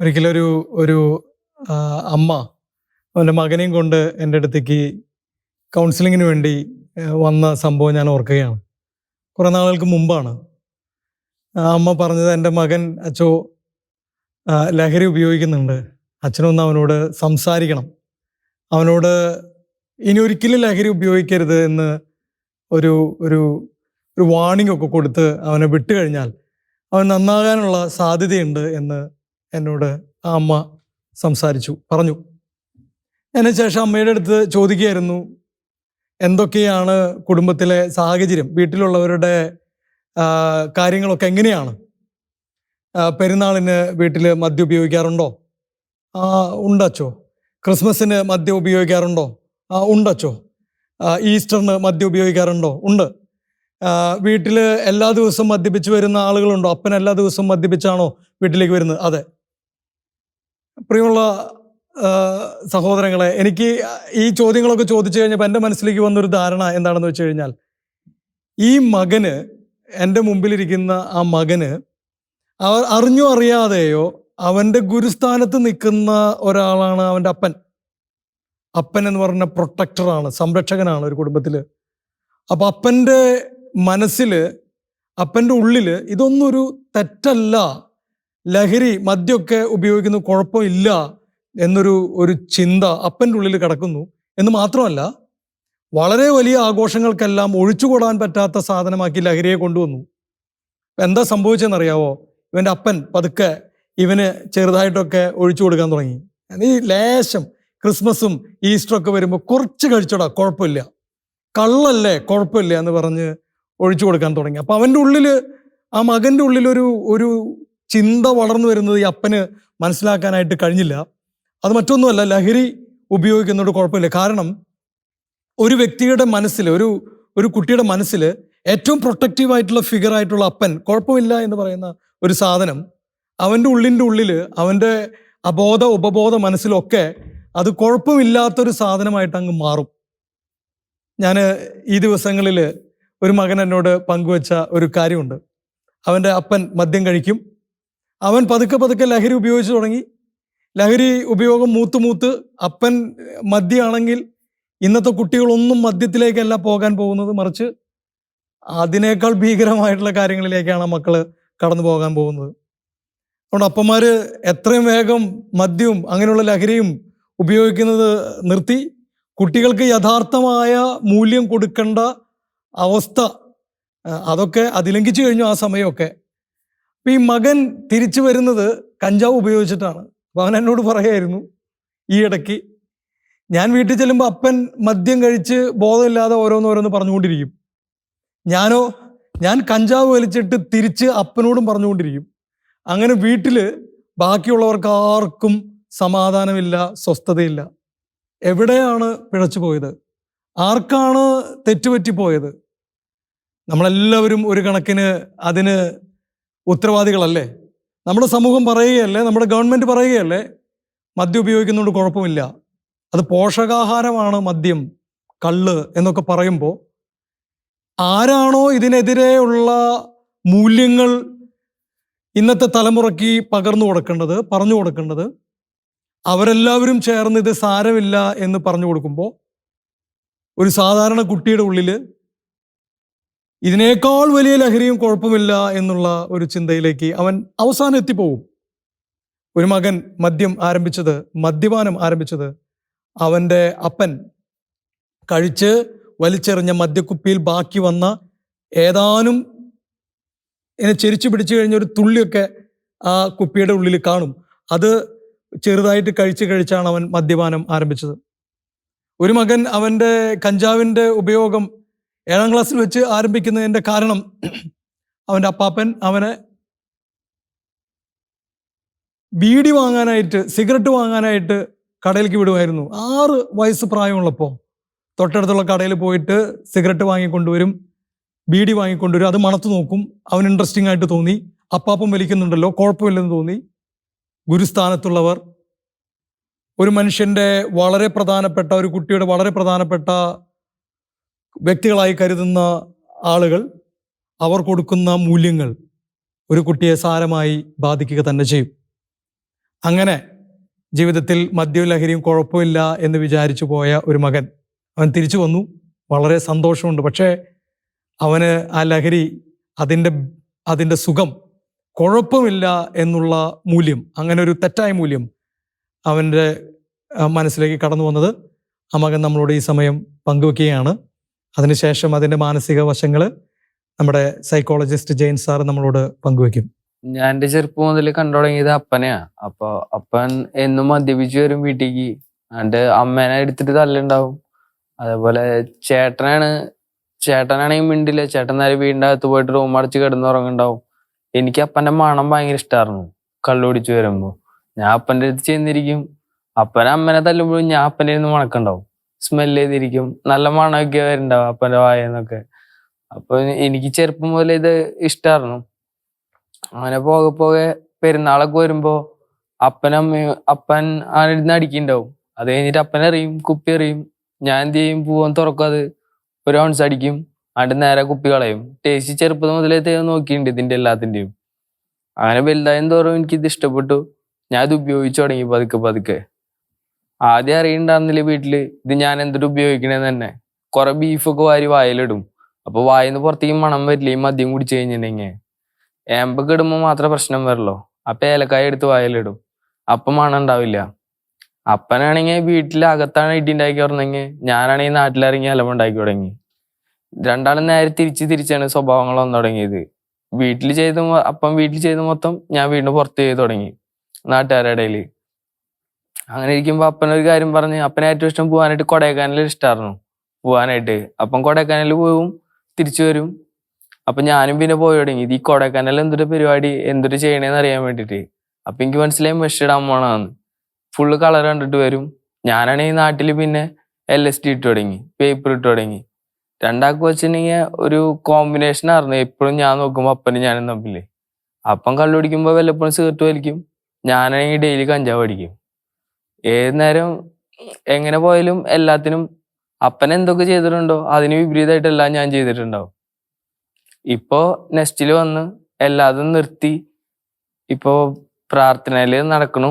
ഒരിക്കലൊരു ഒരു അമ്മ അവന്റെ മകനെയും കൊണ്ട് എന്റെ അടുത്തേക്ക് കൗൺസിലിങ്ങിന് വേണ്ടി വന്ന സംഭവം ഞാൻ ഓർക്കുകയാണ്. കുറേ നാളുകൾക്ക് മുമ്പാണ്. ആ അമ്മ പറഞ്ഞത് എന്റെ മകൻ അച്ചോ ലഹരി ഉപയോഗിക്കുന്നുണ്ട്. അച്ഛനൊന്ന് അവനോട് സംസാരിക്കണം. അവനോട് ഇനി ഒരിക്കലും ലഹരി ഉപയോഗിക്കരുത് എന്ന് ഒരു ഒരു ഒരു വാണിംഗ് ഒക്കെ കൊടുത്ത് അവനെ വിട്ടുകഴിഞ്ഞാൽ അവൻ നന്നാകാനുള്ള സാധ്യതയുണ്ട് എന്ന് എന്നോട് ആ അമ്മ സംസാരിച്ചു പറഞ്ഞു എന്നെ ശേഷം അമ്മയുടെ അടുത്ത് ചോദിക്കുകയായിരുന്നു എന്തൊക്കെയാണ് കുടുംബത്തിലെ സാഹചര്യം വീട്ടിലുള്ളവരുടെ കാര്യങ്ങളൊക്കെ എങ്ങനെയാണ്? പെരുന്നാളിന് വീട്ടിൽ മദ്യം ഉപയോഗിക്കാറുണ്ടോ? ആ ഉണ്ടച്ചോ. ക്രിസ്മസിന് മദ്യം ഉപയോഗിക്കാറുണ്ടോ? ആ ഉണ്ടച്ചോ. ഈസ്റ്ററിന് മദ്യം ഉപയോഗിക്കാറുണ്ടോ? ഉണ്ട്. വീട്ടിൽ എല്ലാ ദിവസവും മദ്യപിച്ച് വരുന്ന ആളുകളുണ്ടോ? അപ്പൻ എല്ലാ ദിവസവും മദ്യപിച്ചാണോ വീട്ടിലേക്ക് വരുന്നത്? അതെ. പ്രിയമുള്ള സഹോദരങ്ങളെ എനിക്ക് ഈ ചോദ്യങ്ങളൊക്കെ ചോദിച്ചു കഴിഞ്ഞപ്പോൾ എന്റെ മനസ്സിലേക്ക് വന്നൊരു ധാരണ എന്താണെന്ന് വെച്ച് കഴിഞ്ഞാൽ ഈ മകന് എന്റെ മുമ്പിലിരിക്കുന്ന ആ മകന് അവർ അറിഞ്ഞോ അറിയാതെയോ അവന്റെ ഗുരുസ്ഥാനത്ത് നിൽക്കുന്ന ഒരാളാണ് അവന്റെ അപ്പൻ. അപ്പൻ എന്ന് പറഞ്ഞ പ്രൊട്ടക്ടറാണ് സംരക്ഷകനാണ് ഒരു കുടുംബത്തിൽ. അപ്പൊ അപ്പന്റെ മനസ്സിൽ അപ്പന്റെ ഉള്ളിൽ ഇതൊന്നും ഒരു തെറ്റല്ല. ലഹരി മദ്യമൊക്കെ ഉപയോഗിക്കുന്ന കുഴപ്പമില്ല എന്നൊരു ഒരു ചിന്ത അപ്പന്റെ ഉള്ളിൽ കിടക്കുന്നു. എന്ന് മാത്രമല്ല വളരെ വലിയ ആഘോഷങ്ങൾക്കെല്ലാം ഒഴിച്ചുകൂടാൻ പറ്റാത്ത സാധനമാക്കി ലഹരിയെ കൊണ്ടുവന്നു. എന്താ സംഭവിച്ചെന്നറിയാവോ? ഇവന്റെ അപ്പൻ പതുക്കെ ഇവന് ചെറുതായിട്ടൊക്കെ ഒഴിച്ചു കൊടുക്കാൻ തുടങ്ങി. ഈ ലേശം ക്രിസ്മസും ഈസ്റ്ററും ഒക്കെ വരുമ്പോൾ കുറച്ച് കഴിച്ചോടാ കുഴപ്പമില്ല. കള്ളല്ലേ കുഴപ്പമില്ല എന്ന് പറഞ്ഞ് ഒഴിച്ചു കൊടുക്കാൻ തുടങ്ങി. അപ്പം അവന്റെ ഉള്ളിൽ ആ മകന്റെ ഉള്ളിൽ ഒരു ഒരു ചിന്ത വളർന്നു വരുന്നത് ഈ അപ്പന് മനസ്സിലാക്കാനായിട്ട് കഴിഞ്ഞില്ല. അത് മറ്റൊന്നുമല്ല ലഹരി ഉപയോഗിക്കുന്നതോട് കുഴപ്പമില്ല. കാരണം ഒരു വ്യക്തിയുടെ മനസ്സിൽ ഒരു ഒരു കുട്ടിയുടെ മനസ്സിൽ ഏറ്റവും പ്രൊട്ടക്റ്റീവ് ആയിട്ടുള്ള ഫിഗർ ആയിട്ടുള്ള അപ്പൻ കുഴപ്പമില്ല എന്ന് പറയുന്ന ഒരു സാധനം അവന്റെ ഉള്ളിന്റെ ഉള്ളിൽ അവന്റെ അബോധ ഉപബോധ മനസ്സിലൊക്കെ അത് കുഴപ്പമില്ലാത്തൊരു സാധനമായിട്ട് അങ്ങ് മാറും. ഞാൻ ഈ ദിവസങ്ങളിൽ ഒരു മകൻ എന്നോട് പങ്കുവച്ച ഒരു കാര്യമുണ്ട്. അവന്റെ അപ്പൻ മദ്യം കഴിക്കും അവൻ പതുക്കെ പതുക്കെ ലഹരി ഉപയോഗിച്ച് തുടങ്ങി. ലഹരി ഉപയോഗം മൂത്ത് മൂത്ത് അപ്പൻ മദ്യമാണെങ്കിൽ ഇന്നത്തെ കുട്ടികളൊന്നും മദ്യത്തിലേക്കല്ല പോകാൻ പോകുന്നത്. മറിച്ച് അതിനേക്കാൾ ഭീകരമായിട്ടുള്ള കാര്യങ്ങളിലേക്കാണ് മക്കൾ കടന്നു പോകാൻ പോകുന്നത്. അതുകൊണ്ട് അപ്പന്മാര് എത്രയും വേഗം മദ്യവും അങ്ങനെയുള്ള ലഹരിയും ഉപയോഗിക്കുന്നത് നിർത്തി. കുട്ടികൾക്ക് യഥാർത്ഥമായ മൂല്യം കൊടുക്കേണ്ട അവസ്ഥ അതൊക്കെ അതിലംഘിച്ചു കഴിഞ്ഞു ആ സമയമൊക്കെ. ഈ മകൻ തിരിച്ചു വരുന്നത് കഞ്ചാവ് ഉപയോഗിച്ചിട്ടാണ്. അപ്പൊ അവൻ എന്നോട് പറയായിരുന്നു ഈ ഇടയ്ക്ക് ഞാൻ വീട്ടിൽ ചെല്ലുമ്പോൾ അപ്പൻ മദ്യം കഴിച്ച് ബോധമില്ലാതെ ഓരോന്നോരോന്ന് പറഞ്ഞുകൊണ്ടിരിക്കും. ഞാനോ ഞാൻ കഞ്ചാവ് വലിച്ചിട്ട് തിരിച്ച് അപ്പനോടും പറഞ്ഞുകൊണ്ടിരിക്കും. അങ്ങനെ വീട്ടിൽ ബാക്കിയുള്ളവർക്ക് ആർക്കും സമാധാനമില്ല സ്വസ്ഥതയില്ല. എവിടെയാണ് പിഴച്ചു പോയത്? ആർക്കാണ് തെറ്റുപറ്റിപ്പോയത് നമ്മളെല്ലാവരും ഒരു കണക്കിന് അതിന് ഉത്തരവാദികളല്ലേ? നമ്മുടെ സമൂഹം പറയുകയല്ലേ നമ്മുടെ ഗവൺമെന്റ് പറയുകയല്ലേ മദ്യം ഉപയോഗിക്കുന്നതുകൊണ്ട് കുഴപ്പമില്ല. അത് പോഷകാഹാരമാണ് മദ്യം കള്ള് എന്നൊക്കെ പറയുമ്പോൾ ആരാണോ ഇതിനെതിരെയുള്ള മൂല്യങ്ങൾ ഇന്നത്തെ തലമുറയ്ക്ക് പകർന്നു കൊടുക്കേണ്ടത് പറഞ്ഞു കൊടുക്കേണ്ടത് അവരെല്ലാവരും ചേർന്ന് ഇത് സാരമില്ല എന്ന് പറഞ്ഞു കൊടുക്കുമ്പോൾ ഒരു സാധാരണ കുട്ടിയുടെ ഉള്ളിൽ ഇതിനേക്കാൾ വലിയ ലഹരിയും കുഴപ്പമില്ല എന്നുള്ള ഒരു ചിന്തയിലേക്ക് അവൻ അവസാനം എത്തിപ്പോകും ഒരു മകൻ മദ്യം ആരംഭിച്ചത് മദ്യപാനം ആരംഭിച്ചത് അവന്റെ അപ്പൻ കഴിച്ച് വലിച്ചെറിഞ്ഞ മദ്യക്കുപ്പിയിൽ ബാക്കി വന്ന ഏതാനും എന്നെ ചെരിച്ചു പിടിച്ചു കഴിഞ്ഞ ഒരു തുള്ളിയൊക്കെ ആ കുപ്പിയുടെ ഉള്ളിൽ കാണും. അത് ചെറുതായിട്ട് കഴിച്ച് കഴിച്ചാണ് അവൻ മദ്യപാനം ആരംഭിച്ചത്. ഒരു മകൻ അവന്റെ കഞ്ചാവിന്റെ ഉപയോഗം ഏഴാം ക്ലാസ്സിൽ വെച്ച് ആരംഭിക്കുന്നതിന്റെ കാരണം അവന്റെ അപ്പാപ്പൻ അവനെ ബീഡി വാങ്ങാനായിട്ട് സിഗരറ്റ് വാങ്ങാനായിട്ട് കടയിലേക്ക് വിടുമായിരുന്നു. ആറ് വയസ്സ് പ്രായമുള്ളപ്പോൾ തൊട്ടടുത്തുള്ള കടയിൽ പോയിട്ട് സിഗരറ്റ് വാങ്ങിക്കൊണ്ടുവരും ബീഡി വാങ്ങിക്കൊണ്ടുവരും. അത് മണത്ത് നോക്കും. അവൻ ഇൻട്രസ്റ്റിംഗ് ആയിട്ട് തോന്നി. അപ്പാപ്പം വലിക്കുന്നുണ്ടല്ലോ കുഴപ്പമില്ലെന്ന് തോന്നി. ഗുരുസ്ഥാനത്തുള്ളവർ ഒരു മനുഷ്യന്റെ വളരെ പ്രധാനപ്പെട്ട ഒരു കുട്ടിയുടെ വളരെ പ്രധാനപ്പെട്ട വ്യക്തികളായി കരുതുന്ന ആളുകൾ അവർ കൊടുക്കുന്ന മൂല്യങ്ങൾ ഒരു കുട്ടിയെ സാരമായി ബാധിക്കുക തന്നെ ചെയ്യും. അങ്ങനെ ജീവിതത്തിൽ മദ്യവും ലഹരിയും കുഴപ്പമില്ല എന്ന് വിചാരിച്ചു പോയ ഒരു മകൻ അവൻ തിരിച്ചു വന്നു. വളരെ സന്തോഷമുണ്ട്. പക്ഷേ അവന് ആ ലഹരി അതിന്റെ അതിന്റെ സുഖം കുഴപ്പമില്ല എന്നുള്ള മൂല്യം അങ്ങനെ ഒരു തെറ്റായ മൂല്യം അവന്റെ മനസ്സിലേക്ക് കടന്നു വന്നത് ആ മകൻ നമ്മളോട് ഈ സമയം പങ്കുവെക്കുകയാണ്. അതിനുശേഷം അതിന്റെ മാനസിക വശങ്ങൾ നമ്മുടെ സൈക്കോളജിസ്റ്റ് ജെയിൻ സാർ നമ്മളോട് പങ്കുവെക്കും ഞാൻ എന്റെ ചെറുപ്പം മുതൽ കണ്ടു തുടങ്ങിയത് അപ്പനെയാ. അപ്പൊ അപ്പൻ എന്നും മദ്യപിച്ച് വരും വീട്ടിലേക്ക്. അണ്ട് അമ്മേനെ എടുത്തിട്ട് തല്ലുണ്ടാവും. അതേപോലെ ചേട്ടനാണ് ചേട്ടനാണെങ്കിൽ മിണ്ടില്ല. ചേട്ടൻ നേരെ വീടിന്റെ അകത്ത് പോയിട്ട് റൂം അടച്ച് കിടന്നുറങ്ങുണ്ടാവും എനിക്ക് അപ്പന്റെ മണം ഭയങ്കര ഇഷ്ടമായിരുന്നു കള്ളു പിടിച്ചു വരുമ്പോ ഞാൻ അപ്പന്റെ അടുത്ത് ചെന്നിരിക്കും. അപ്പനെ അമ്മനെ തല്ലുമ്പോഴും ഞാൻ അപ്പനെ ഇരുന്ന് മണക്കുണ്ടാവും സ്മെൽ ചെയ്തിരിക്കും. നല്ല മണമൊക്കെ വരുന്നുണ്ടാവും അപ്പന്റെ വായെന്നൊക്കെ. അപ്പൊ എനിക്ക് ചെറുപ്പം മുതൽ ഇത് ഇഷ്ടമായിരുന്നു അങ്ങനെ പോകെ പോകെ പെരുന്നാളൊക്കെ വരുമ്പോ അപ്പനമ്മയും അപ്പൻ ആരുന്ന് അടിക്കുന്നുണ്ടാവും. അത് കഴിഞ്ഞിട്ട് അപ്പൻ എറിയും കുപ്പി എറിയും. ഞാൻ എന്ത് ചെയ്യും? പൂവൻ തുറക്കും അത്. ഒരു ഔൺസ് അടിക്കും. അതിന്റെ നേരെ കുപ്പി കളയും. ടേസ്റ്റ് ചെറുപ്പം മുതലേ നോക്കിയിട്ടുണ്ട് ഇതിന്റെ എല്ലാത്തിന്റെയും അങ്ങനെ വലുതായും തോറും എനിക്ക് ഇത് ഇഷ്ടപ്പെട്ടു. ഞാൻ ഇത് ഉപയോഗിച്ചു തുടങ്ങി പതുക്കെ പതുക്കെ. ആദ്യം അറിയണ്ടാന്നില്ല വീട്ടിൽ? ഇത് ഞാൻ എന്തിട്ട് ഉപയോഗിക്കണേന്ന് തന്നെ. കുറെ ബീഫൊക്കെ വാരി വായിലിടും. അപ്പൊ വായിന്ന് പുറത്തേക്ക് മണം വരില്ല? ഈ മദ്യം കുടിച്ചു കഴിഞ്ഞിട്ടുണ്ടെങ്കിൽ ഏമ്പൊക്കെ ഇടുമ്പോൾ മാത്രമേ പ്രശ്നം വരുള്ളൂ. അപ്പൊ ഏലക്കായ എടുത്ത് വായിലിടും. അപ്പം മണം ഉണ്ടാവില്ല അപ്പനാണെങ്കിൽ വീട്ടിൽ അകത്താണ് ഇടി ഉണ്ടാക്കി പറഞ്ഞെങ്കിൽ ഞാനാണെങ്കിൽ നാട്ടിലിറങ്ങി അലമ്പ ഉണ്ടാക്കി തുടങ്ങി. രണ്ടാളും നേരെ തിരിച്ച് തിരിച്ചാണ് സ്വഭാവങ്ങൾ വന്നു തുടങ്ങിയത്. വീട്ടിൽ ചെയ്ത അപ്പം വീട്ടിൽ ചെയ്ത മൊത്തം ഞാൻ വീണ്ടും പുറത്ത് ചെയ്ത് തുടങ്ങി. നാട്ടുകാരുടെ ഇടയിൽ അങ്ങനെ ഇരിക്കുമ്പോ അപ്പനൊരു കാര്യം പറഞ്ഞ് അപ്പനെ ഏറ്റവും ഇഷ്ടം പോകാനായിട്ട് കൊടൈക്കാനൽ ഇഷ്ടമായിരുന്നു പോകാനായിട്ട് അപ്പം കൊടൈക്കാനൽ പോവും തിരിച്ചു വരും. അപ്പൊ ഞാനും പിന്നെ പോയി തുടങ്ങി. ഇത് ഈ കൊടൈക്കാനൽ എന്തൊരു പരിപാടി എന്തൊരു ചെയ്യണേന്ന് അറിയാൻ വേണ്ടിട്ട് അപ്പൊ എനിക്ക് മനസ്സിലായി മെഷിടാൻ പോണതാണ് ഫുള്ള് കളർ കണ്ടിട്ട് വരും. ഞാനാണെങ്കിൽ നാട്ടിൽ പിന്നെ എൽ എസ് ടി ഇട്ട് തുടങ്ങി പേപ്പർ ഇട്ട് തുടങ്ങി. രണ്ടാൾക്ക് വെച്ചിട്ടുണ്ടെങ്കിൽ ഒരു കോമ്പിനേഷൻ ആയിരുന്നു. എപ്പോഴും ഞാൻ നോക്കുമ്പോ അപ്പനും ഞാനും തമ്മിൽ. അപ്പം കള്ളു പിടിക്കുമ്പോ വല്ലപ്പോഴും സിഗരറ്റ് വലിക്കും. ഞാനാണെങ്കിൽ ഡെയിലി കഞ്ചാവ് അടിക്കും. ഏത് നേരം എങ്ങനെ പോയാലും എല്ലാത്തിനും അപ്പൻ എന്തൊക്കെ ചെയ്തിട്ടുണ്ടോ അതിന് വിപരീതമായിട്ടെല്ലാം ഞാൻ ചെയ്തിട്ടുണ്ടാവും. ഇപ്പോ നെക്സ്റ്റിൽ വന്ന് എല്ലാതും നിർത്തി ഇപ്പോ പ്രാർത്ഥനയിൽ നടക്കണു.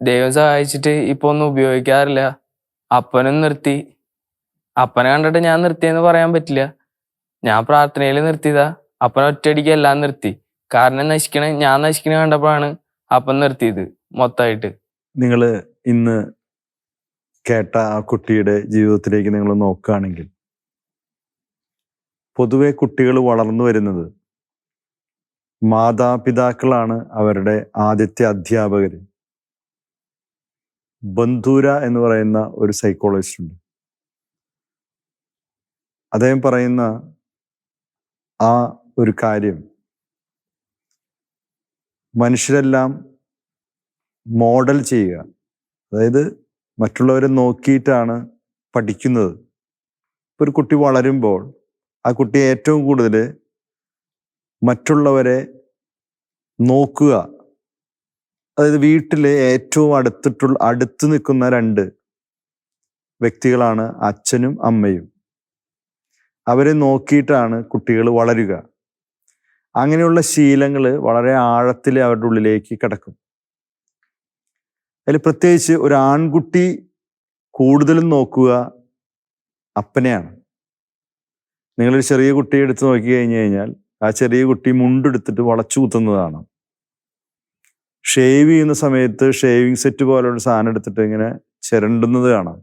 ദൈവം സഹായിച്ചിട്ട് ഇപ്പൊ ഒന്നും ഉപയോഗിക്കാറില്ല. അപ്പനും നിർത്തി. അപ്പനെ കണ്ടിട്ട് ഞാൻ നിർത്തിയെന്ന് പറയാൻ പറ്റില്ല. ഞാൻ പ്രാർത്ഥനയിൽ നിർത്തിയതാ. അപ്പൻ ഒറ്റയടിക്ക് എല്ലാം നിർത്തി. കാരണം നശിക്കണേ ഞാൻ നശിക്കണേ കണ്ടപ്പോഴാണ് അപ്പൻ നിർത്തിയത് മൊത്തമായിട്ട്. നിങ്ങൾ ഇന്ന് കേട്ട ആ കുട്ടിയുടെ ജീവിതത്തിലേക്ക് നിങ്ങൾ നോക്കുകയാണെങ്കിൽ പൊതുവെ കുട്ടികൾ വളർന്നു വരുന്നത് മാതാപിതാക്കളാണ് അവരുടെ ആദ്യത്തെ അധ്യാപകർ. ബന്ധൂര എന്ന് പറയുന്ന ഒരു സൈക്കോളജിസ്റ്റ് ഉണ്ട്. അദ്ദേഹം പറയുന്ന ആ ഒരു കാര്യം മനുഷ്യരെല്ലാം മോഡൽ ചെയ്യുക. അതായത് മറ്റുള്ളവരെ നോക്കിയിട്ടാണ് പഠിക്കുന്നത്. ഇപ്പൊ ഒരു കുട്ടി വളരുമ്പോൾ ആ കുട്ടി ഏറ്റവും കൂടുതൽ മറ്റുള്ളവരെ നോക്കുക. അതായത് വീട്ടിലെ ഏറ്റവും അടുത്തിട്ടുള്ള അടുത്ത് നിൽക്കുന്ന രണ്ട് വ്യക്തികളാണ് അച്ഛനും അമ്മയും. അവരെ നോക്കിയിട്ടാണ് കുട്ടികൾ വളരുക. അങ്ങനെയുള്ള ശീലങ്ങൾ വളരെ ആഴത്തിൽ അവരുടെ ഉള്ളിലേക്ക് കിടക്കും. അതിൽ പ്രത്യേകിച്ച് ഒരു ആൺകുട്ടി കൂടുതലും നോക്കുക അപ്പനെയാണ്. നിങ്ങളൊരു ചെറിയ കുട്ടിയെ എടുത്ത് നോക്കി കഴിഞ്ഞു കഴിഞ്ഞാൽ ആ ചെറിയ കുട്ടി മുണ്ടെടുത്തിട്ട് വളച്ചു കുത്തുന്നതാണ്. ഷേവ് ചെയ്യുന്ന സമയത്ത് ഷേവിങ് സെറ്റ് പോലുള്ള സാധനം എടുത്തിട്ട് ഇങ്ങനെ ചിരണ്ടുന്നത് കാണാം.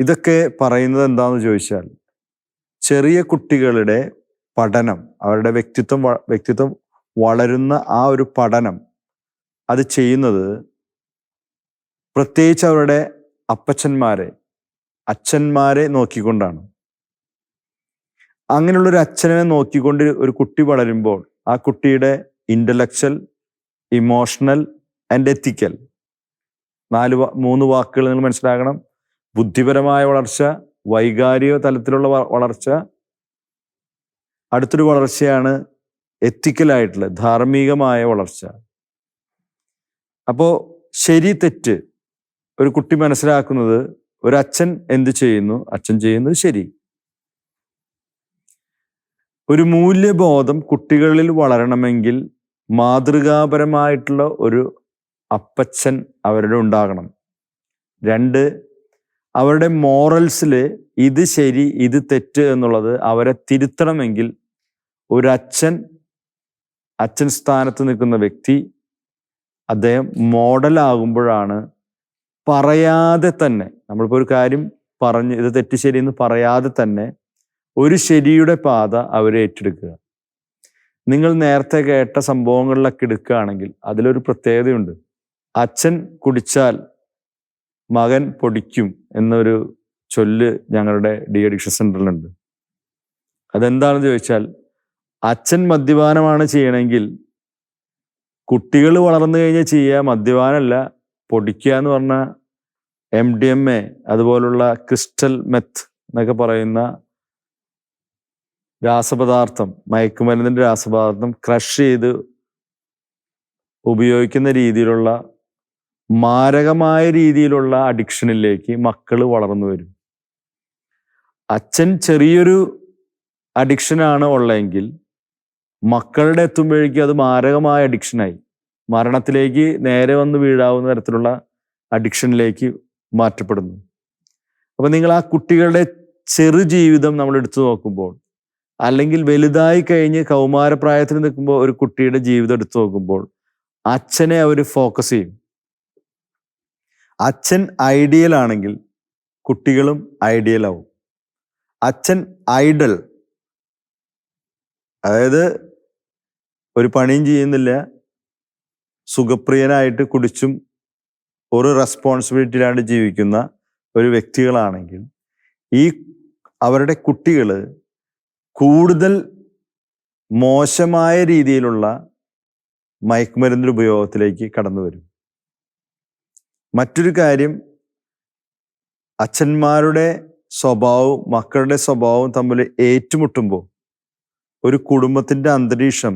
ഇതൊക്കെ പറയുന്നത് എന്താണെന്ന് ചോദിച്ചാൽ ചെറിയ കുട്ടികളുടെ പഠനം അവരുടെ വ്യക്തിത്വം വ്യക്തിത്വം വളരുന്ന ആ ഒരു പഠനം അത് ചെയ്യുന്നത് പ്രത്യേകിച്ച് അവരുടെ അപ്പച്ചന്മാരെ അച്ഛന്മാരെ നോക്കിക്കൊണ്ടാണ്. അങ്ങനെയുള്ള ഒരു അച്ഛനെ നോക്കിക്കൊണ്ട് ഒരു കുട്ടി വളരുമ്പോൾ ആ കുട്ടിയുടെ ഇന്റലക്ച്വൽ ഇമോഷണൽ ആൻഡ് എത്തിക്കൽ നാല് മൂന്ന് വാക്കുകൾ നിങ്ങൾ മനസ്സിലാക്കണം ബുദ്ധിപരമായ വളർച്ച വൈകാരിക തലത്തിലുള്ള വളർച്ച. അടുത്തൊരു വളർച്ചയാണ് എത്തിക്കലായിട്ടുള്ള ധാർമ്മികമായ വളർച്ച. അപ്പോൾ ശരി തെറ്റ് ഒരു കുട്ടി മനസ്സിലാക്കുന്നത് ഒരു അച്ഛൻ എന്ത് ചെയ്യുന്നു? അച്ഛൻ ചെയ്യുന്നത് ശരി. ഒരു മൂല്യബോധം കുട്ടികളിൽ വളരണമെങ്കിൽ മാതൃകാപരമായിട്ടുള്ള ഒരു അപ്പച്ചൻ അവരുടെ ഉണ്ടാകണം. രണ്ട് അവരുടെ മോറൽസിൽ ഇത് ശരി ഇത് തെറ്റ് എന്നുള്ളത് അവരെ തിരുത്തണമെങ്കിൽ ഒരച്ഛൻ അച്ഛൻ സ്ഥാനത്ത് നിൽക്കുന്ന വ്യക്തി അദ്ദേഹം മോഡലാകുമ്പോഴാണ് പറയാതെ തന്നെ നമ്മളിപ്പോൾ ഒരു കാര്യം പറഞ്ഞ് ഇത് തെറ്റ് ശരി എന്ന് പറയാതെ തന്നെ ഒരു ശരിയുടെ പാത അവരെ ഏറ്റെടുക്കുക. നിങ്ങൾ നേരത്തെ കേട്ട സംഭവങ്ങളിലൊക്കെ എടുക്കുകയാണെങ്കിൽ അതിലൊരു പ്രത്യേകതയുണ്ട്. അച്ഛൻ കുടിച്ചാൽ മകൻ പൊടിക്കും എന്നൊരു ചൊല്ല് ഞങ്ങളുടെ ഡി അഡിക്ഷൻ സെന്ററിലുണ്ട്. അതെന്താണെന്ന് ചോദിച്ചാൽ അച്ഛൻ മദ്യപാനമാണ് ചെയ്യണമെങ്കിൽ കുട്ടികൾ വളർന്നു കഴിഞ്ഞാൽ ചെയ്യുക മദ്യപാനമല്ല പൊടിക്കുക എന്ന് പറഞ്ഞാൽ എം ഡി എം എ അതുപോലുള്ള ക്രിസ്റ്റൽ മെത്ത് എന്നൊക്കെ പറയുന്ന രാസപദാർത്ഥം മയക്കുമരുന്നിന്റെ രാസപദാർത്ഥം ക്രഷ് ചെയ്ത് ഉപയോഗിക്കുന്ന രീതിയിലുള്ള മാരകമായ രീതിയിലുള്ള അഡിക്ഷനിലേക്ക് മക്കൾ വളർന്നു വരും. അച്ഛൻ ചെറിയൊരു അഡിക്ഷനാണ് ഉള്ളതെങ്കിൽ മക്കളുടെ എത്തുമ്പോഴേക്കും അത് മാരകമായ അഡിക്ഷനായി മരണത്തിലേക്ക് നേരെ വന്ന് വീഴാവുന്ന തരത്തിലുള്ള അഡിക്ഷനിലേക്ക് മാറ്റപ്പെടുന്നു. അപ്പം നിങ്ങൾ ആ കുട്ടികളുടെ ചെറു ജീവിതം നമ്മൾ എടുത്തു നോക്കുമ്പോൾ അല്ലെങ്കിൽ വലുതായി കഴിഞ്ഞ് കൗമാരപ്രായത്തിൽ നിൽക്കുമ്പോൾ ഒരു കുട്ടിയുടെ ജീവിതം എടുത്തു നോക്കുമ്പോൾ അച്ഛനെ അവർ ഫോക്കസ് ചെയ്യും. അച്ഛൻ ഐഡിയൽ ആണെങ്കിൽ കുട്ടികളും ഐഡിയൽ ആവും. അച്ഛൻ ഐഡൽ അതായത് ഒരു പണിയും ചെയ്യുന്നില്ല സുഖപ്രിയനായിട്ട് കുടിച്ചും ഒരു റെസ്പോൺസിബിലിറ്റിയിലാണ് ജീവിക്കുന്ന ഒരു വ്യക്തികളാണെങ്കിൽ ഈ അവരുടെ കുട്ടികൾ കൂടുതൽ മോശമായ രീതിയിലുള്ള മയക്കുമരുന്നിന്റെ ഉപയോഗത്തിലേക്ക് കടന്നു വരും. മറ്റൊരു കാര്യം അച്ഛന്മാരുടെ സ്വഭാവവും മക്കളുടെ സ്വഭാവവും തമ്മിൽ ഏറ്റുമുട്ടുമ്പോൾ ഒരു കുടുംബത്തിന്റെ അന്തരീക്ഷം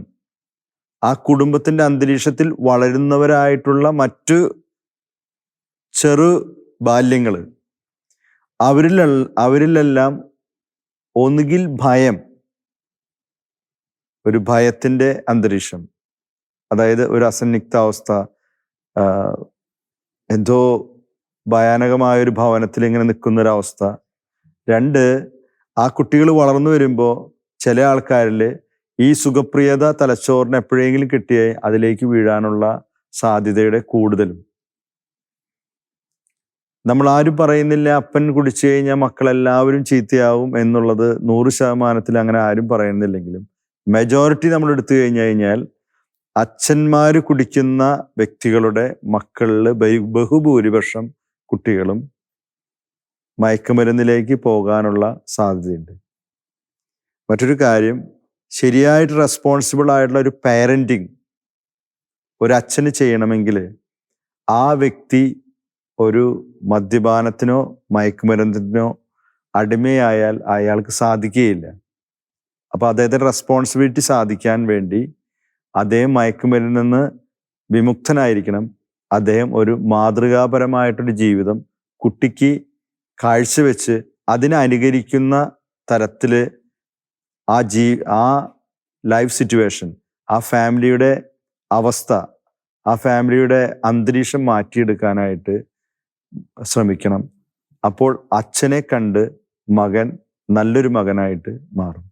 ആ കുടുംബത്തിന്റെ അന്തരീക്ഷത്തിൽ വളരുന്നവരായിട്ടുള്ള മറ്റ് ചെറു ബാല്യങ്ങൾ അവരിൽ അവരിലെല്ലാം ഒന്നുകിൽ ഭയം ഒരു ഭയത്തിന്റെ അന്തരീക്ഷം. അതായത് ഒരു അസന്നിഗ്ധാവസ്ഥ എന്തോ ഭയാനകമായ ഒരു ഭവനത്തിൽ ഇങ്ങനെ നിൽക്കുന്ന ഒരു അവസ്ഥ രണ്ട് ആ കുട്ടികൾ വളർന്നു വരുമ്പോൾ ചില ആൾക്കാരിൽ ഈ സുഖപ്രിയത തലച്ചോറിന് എപ്പോഴെങ്കിലും കിട്ടിയേ അതിലേക്ക് വീഴാനുള്ള സാധ്യതയുടെ കൂടുതലും. നമ്മൾ ആരും പറയുന്നില്ല അപ്പൻ കുടിച്ചു കഴിഞ്ഞാൽ മക്കളെല്ലാവരും ചീത്തയാവും എന്നുള്ളത് നൂറ് ശതമാനത്തിൽ അങ്ങനെ ആരും പറയുന്നില്ലെങ്കിലും മെജോറിറ്റി നമ്മൾ എടുത്തു കഴിഞ്ഞു കഴിഞ്ഞാൽ അച്ഛന്മാർ കുടിക്കുന്ന വ്യക്തികളുടെ മക്കളിൽ ബഹു- ബഹുഭൂരിപക്ഷം കുട്ടികളും മയക്കുമരുന്നിലേക്ക് പോകാനുള്ള സാധ്യതയുണ്ട്. മറ്റൊരു കാര്യം ശരിയായിട്ട് റെസ്പോൺസിബിൾ ആയിട്ടുള്ള ഒരു പാരന്റിങ് ഒരു അച്ഛന് ചെയ്യണമെങ്കിൽ ആ വ്യക്തി ഒരു മദ്യപാനത്തിനോ മയക്കുമരുന്നിനോ അടിമയായാൽ അയാൾക്ക് സാധിക്കുകയില്ല. അപ്പോൾ അദ്ദേഹത്തിന്റെ റെസ്പോൺസിബിലിറ്റി സാധിക്കാൻ വേണ്ടി അദ്ദേഹം മയക്കുമരുന്നിൽ നിന്ന് വിമുക്തനായിരിക്കണം. അദ്ദേഹം ഒരു മാതൃകാപരമായിട്ടൊരു ജീവിതം കുട്ടിക്ക് കാഴ്ചവെച്ച് അതിനനുകരിക്കുന്ന തരത്തിൽ ആ ജീ ആ ലൈഫ് സിറ്റുവേഷൻ ആ ഫാമിലിയുടെ അവസ്ഥ ആ ഫാമിലിയുടെ അന്തരീക്ഷം മാറ്റിയെടുക്കാനായിട്ട് ശ്രമിക്കണം. അപ്പോൾ അച്ഛനെ കണ്ട് മകൻ നല്ലൊരു മകനായിട്ട് മാറും.